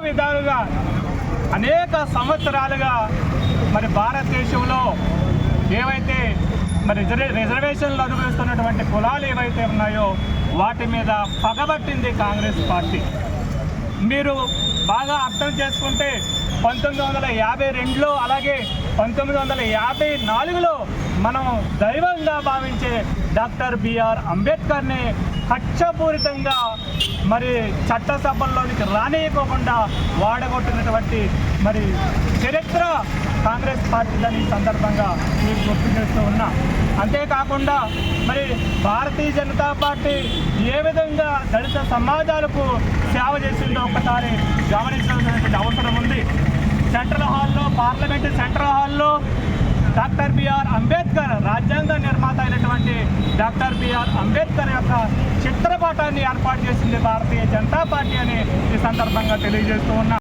విధాలుగా అనేక సంవత్సరాలుగా మరి భారతదేశంలో ఏవైతే మరి రిజర్వే- రిజర్వేషన్లు అనుభవిస్తున్నటువంటి కులాలు ఏవైతే ఉన్నాయో వాటి మీద పగబట్టింది కాంగ్రెస్ పార్టీ. మీరు బాగా అర్థం చేసుకుంటే పంతొమ్మిది వందల యాభై రెండులో అలాగే పంతొమ్మిది వందల యాభై నాలుగులో మనం దైవంగా భావించే డాక్టర్ బిఆర్ అంబేద్కర్ని కక్షపూరితంగా మరి చట్టసభల్లోనికి రానియకోకుండా వాడగొట్టినటువంటి మరి చరిత్ర కాంగ్రెస్ పార్టీలని దాని సందర్భంగా మీకు గుర్తు చేస్తూ ఉన్నా. అంతేకాకుండా మరి భారతీయ జనతా పార్టీ ఏ విధంగా దళిత సమాజాలకు సేవ చేసిందో ఒకసారి గమనించాల్సినటువంటి అవసరం ఉంది. సెంట్రల్ హాల్లో పార్లమెంట్ సెంట్రల్ హాల్లో డాక్టర్ బిఆర్ అంబేద్కర్ రాజ్యాంగ నిర్మాత అయినటువంటి డాక్టర్ బిఆర్ అంబేద్కర్ యొక్క చిత్రపటాన్ని ఏర్పాటు చేసింది భారతీయ జనతా పార్టీ అని ఈ సందర్భంగా తెలియజేస్తూ ఉన్నా.